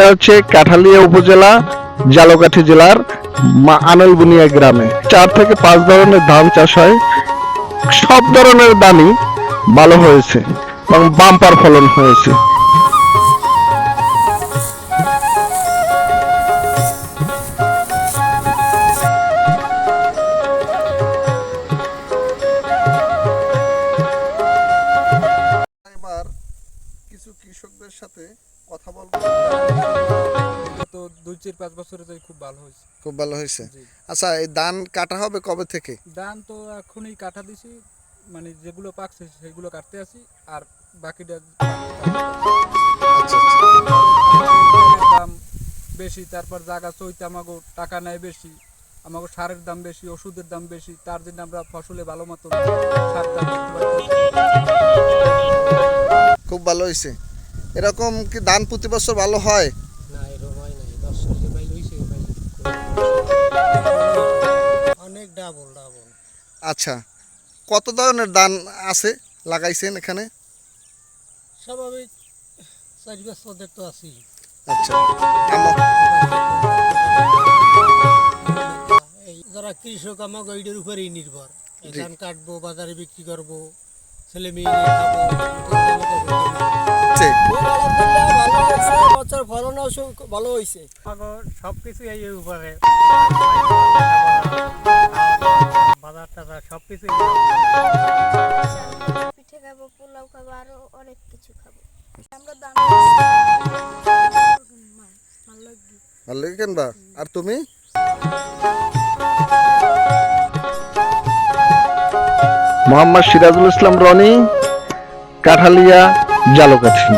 এটা হচ্ছে কাঠালিয়া উপজেলা, জালকাঠি জেলার আনলবুনিয়া গ্রামে। চার থেকে পাঁচ ধরনের ধান চাষ হয়। সব ধরনের ধানই ভালো হয়েছে এবং বাম্পার ফলন হয়েছে। কিছু কৃষকদের সাথে কথা বলব। দুই চার পাঁচ বছরে তো খুব ভালো হয়েছে। খুব ভালো হয়েছে। আচ্ছা এই ধান কাটা হবে কবে থেকে? ধান তো এখনই কাটা দিছি মানে যেগুলো পাকছে সেগুলো কাটতে আসি আর বাকিটা আচ্ছা আচ্ছা। দাম বেশি তারপর জায়গা চইতে আমাকে টাকা নেয় বেশি আমাকে সারের দাম বেশি ওষুধের দাম বেশি তার জন্য আমরা ফসলে ভালো মতো সার দাম খুব ভালো হয়েছে। এরকম কি ধান প্রতি বছর ভালো হয়? Double double. আচ্ছা কত ধরনের ধান আছে লাগাইছেন এখানে? স্বাভাবিক চারি তো আছি আচ্ছা যারা কৃষক এইটার উপরেই নির্ভর। ধান কাটবো বাজারে বিক্রি করব ছেলে মেয়ে বছর ফলনও ভালো হয়েছে সব কিছু এই উপরে। সব কিছু পিঠে খাব পোলাও খাব আরও অনেক কিছু খাব। আমরা দাম ভালো লাগে কেনবা? আর তুমি? মোহাম্মদ সিরাজুল ইসলাম রনি কাঠালিয়া জালকাঠি।